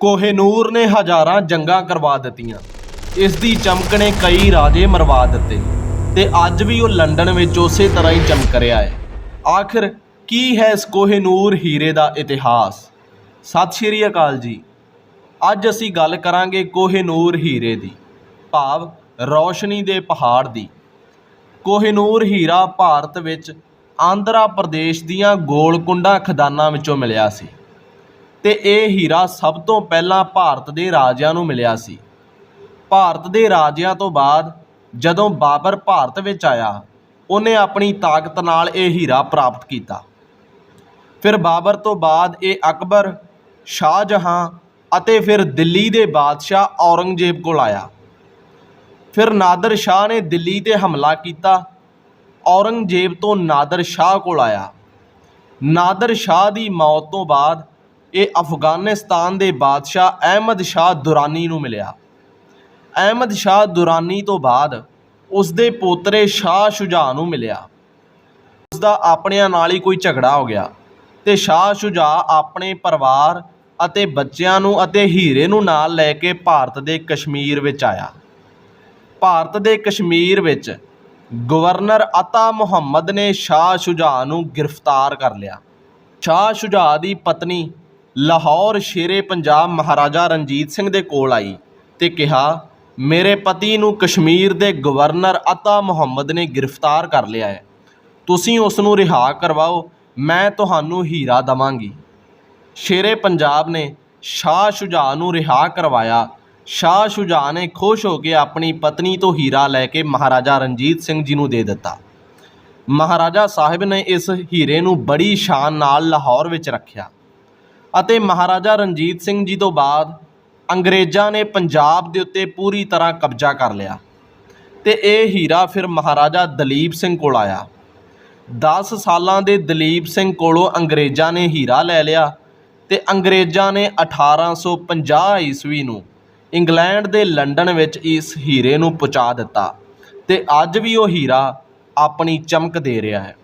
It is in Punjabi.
ਕੋਹੇਨੂਰ ਨੇ ਹਜ਼ਾਰਾਂ ਜੰਗਾਂ ਕਰਵਾ ਦਿੱਤੀਆਂ। ਇਸ ਦੀ ਚਮਕ ਨੇ ਕਈ ਰਾਜੇ ਮਰਵਾ ਦਿੱਤੇ ਤੇ ਅੱਜ ਵੀ ਉਹ ਲੰਡਨ ਵਿੱਚ ਉਸੇ ਤਰ੍ਹਾਂ ਹੀ ਚਮਕ ਰਿਹਾ ਹੈ। ਆਖਿਰ ਕੀ ਹੈ ਇਸ ਕੋਹੇਨੂਰ ਹੀਰੇ ਦਾ ਇਤਿਹਾਸ? ਸਤਿ ਸ਼੍ਰੀ ਅਕਾਲ ਜੀ। ਅੱਜ ਅਸੀਂ ਗੱਲ ਕਰਾਂਗੇ ਕੋਹੇਨੂਰ ਹੀਰੇ ਦੀ, ਭਾਵ ਰੌਸ਼ਨੀ ਦੇ ਪਹਾੜ ਦੀ। ਕੋਹਿਨੂਰ ਹੀਰਾ ਭਾਰਤ ਵਿੱਚ ਆਂਧਰਾ ਪ੍ਰਦੇਸ਼ ਦੀਆਂ ਗੋਲਕੁੰਡਾ ਖਦਾਨਾਂ ਵਿੱਚੋਂ ਮਿਲਿਆ ਸੀ। ਤੇ ਇਹ ਹੀਰਾ ਸਭ ਤੋਂ ਪਹਿਲਾਂ ਭਾਰਤ ਦੇ ਰਾਜਿਆਂ ਨੂੰ ਮਿਲਿਆ ਸੀ। ਭਾਰਤ ਦੇ ਰਾਜਿਆਂ ਤੋਂ ਬਾਅਦ ਜਦੋਂ ਬਾਬਰ ਭਾਰਤ ਵਿੱਚ ਆਇਆ, ਉਹਨੇ ਆਪਣੀ ਤਾਕਤ ਨਾਲ ਇਹ ਹੀਰਾ ਪ੍ਰਾਪਤ ਕੀਤਾ। ਫਿਰ ਬਾਬਰ ਤੋਂ ਬਾਅਦ ਇਹ ਅਕਬਰ, ਸ਼ਾਹਜਹਾਂ ਅਤੇ ਫਿਰ ਦਿੱਲੀ ਦੇ ਬਾਦਸ਼ਾਹ ਔਰੰਗਜ਼ੇਬ ਕੋਲ ਆਇਆ। ਫਿਰ ਨਾਦਰ ਸ਼ਾਹ ਨੇ ਦਿੱਲੀ ਤੇ ਹਮਲਾ ਕੀਤਾ। ਔਰੰਗਜ਼ੇਬ ਤੋਂ ਨਾਦਰ ਸ਼ਾਹ ਕੋਲ ਆਇਆ। ਨਾਦਰ ਸ਼ਾਹ ਦੀ ਮੌਤ ਤੋਂ ਬਾਅਦ ਇਹ ਅਫਗਾਨਿਸਤਾਨ ਦੇ ਬਾਦਸ਼ਾਹ ਅਹਿਮਦ ਸ਼ਾਹ ਦੁਰਾਨੀ ਨੂੰ ਮਿਲਿਆ। ਅਹਿਮਦ ਸ਼ਾਹ ਦੁਰਾਨੀ ਤੋਂ ਬਾਅਦ ਉਸ ਦੇ ਪੋਤਰੇ ਸ਼ਾਹ ਸ਼ੁਜਾ ਨੂੰ ਮਿਲਿਆ। ਉਸ ਦਾ ਆਪਣਿਆਂ ਨਾਲ ਹੀ ਕੋਈ ਝਗੜਾ ਹੋ ਗਿਆ ਤੇ ਸ਼ਾਹ ਸ਼ੁਜਾ ਆਪਣੇ ਪਰਿਵਾਰ ਅਤੇ ਬੱਚਿਆਂ ਨੂੰ ਅਤੇ ਹੀਰੇ ਨੂੰ ਨਾਲ ਲੈ ਕੇ ਭਾਰਤ ਦੇ ਕਸ਼ਮੀਰ ਵਿੱਚ ਆਇਆ। ਭਾਰਤ ਦੇ ਕਸ਼ਮੀਰ ਵਿੱਚ ਗਵਰਨਰ ਅਤਾ ਮੁਹੰਮਦ ਨੇ ਸ਼ਾਹ ਸ਼ੁਜਾ ਨੂੰ ਗ੍ਰਿਫਤਾਰ ਕਰ ਲਿਆ। ਸ਼ਾਹ ਸ਼ੁਜਾ ਦੀ ਪਤਨੀ ਲਾਹੌਰ ਸ਼ੇਰੇ ਪੰਜਾਬ ਮਹਾਰਾਜਾ ਰਣਜੀਤ ਸਿੰਘ ਦੇ ਕੋਲ ਆਈ ਤੇ ਕਿਹਾ, ਮੇਰੇ ਪਤੀ ਨੂੰ ਕਸ਼ਮੀਰ ਦੇ ਗਵਰਨਰ ਅਤਾ ਮੁਹੰਮਦ ਨੇ ਗ੍ਰਿਫਤਾਰ ਕਰ ਲਿਆ ਹੈ। ਤੁਸੀਂ ਉਸ ਨੂੰ ਰਿਹਾ ਕਰਵਾਓ, ਮੈਂ ਤੁਹਾਨੂੰ ਹੀਰਾ ਦਵਾਂਗੀ। ਸ਼ੇਰੇ ਪੰਜਾਬ ਨੇ ਸ਼ਾਹ ਸ਼ੁਜਾ ਨੂੰ ਰਿਹਾ ਕਰਵਾਇਆ। ਸ਼ਾਹ ਸ਼ੁਜਾ ਨੇ ਖੁਸ਼ ਹੋ ਕੇ ਆਪਣੀ ਪਤਨੀ ਤੋਂ ਹੀਰਾ ਲੈ ਕੇ ਮਹਾਰਾਜਾ ਰਣਜੀਤ ਸਿੰਘ ਜੀ ਨੂੰ ਦੇ ਦਿੱਤਾ। ਮਹਾਰਾਜਾ ਸਾਹਿਬ ਨੇ ਇਸ ਹੀਰੇ ਨੂੰ ਬੜੀ ਸ਼ਾਨ ਨਾਲ ਲਾਹੌਰ ਵਿੱਚ ਰੱਖਿਆ। ਅਤੇ ਮਹਾਰਾਜਾ ਰਣਜੀਤ ਸਿੰਘ ਜੀ ਤੋਂ ਬਾਅਦ ਅੰਗਰੇਜ਼ਾਂ ਨੇ ਪੰਜਾਬ ਦੇ ਉੱਤੇ ਪੂਰੀ ਤਰ੍ਹਾਂ ਕਬਜ਼ਾ ਕਰ ਲਿਆ ਤੇ ਇਹ ਹੀਰਾ ਫਿਰ ਮਹਾਰਾਜਾ ਦਲੀਪ ਸਿੰਘ ਕੋਲ ਆਇਆ। 10 ਸਾਲਾਂ ਦੇ ਦਲੀਪ ਸਿੰਘ ਕੋਲੋਂ ਅੰਗਰੇਜ਼ਾਂ ਨੇ ਹੀਰਾ ਲੈ ਲਿਆ ਤੇ ਅੰਗਰੇਜ਼ਾਂ ਨੇ 1850 ਈਸਵੀ ਨੂੰ ਇੰਗਲੈਂਡ ਦੇ ਲੰਡਨ ਵਿੱਚ ਇਸ ਹੀਰੇ ਨੂੰ ਪਹੁੰਚਾ ਦਿੱਤਾ ਤੇ ਅੱਜ ਵੀ ਉਹ ਹੀਰਾ ਆਪਣੀ ਚਮਕ ਦੇ ਰਿਹਾ ਹੈ।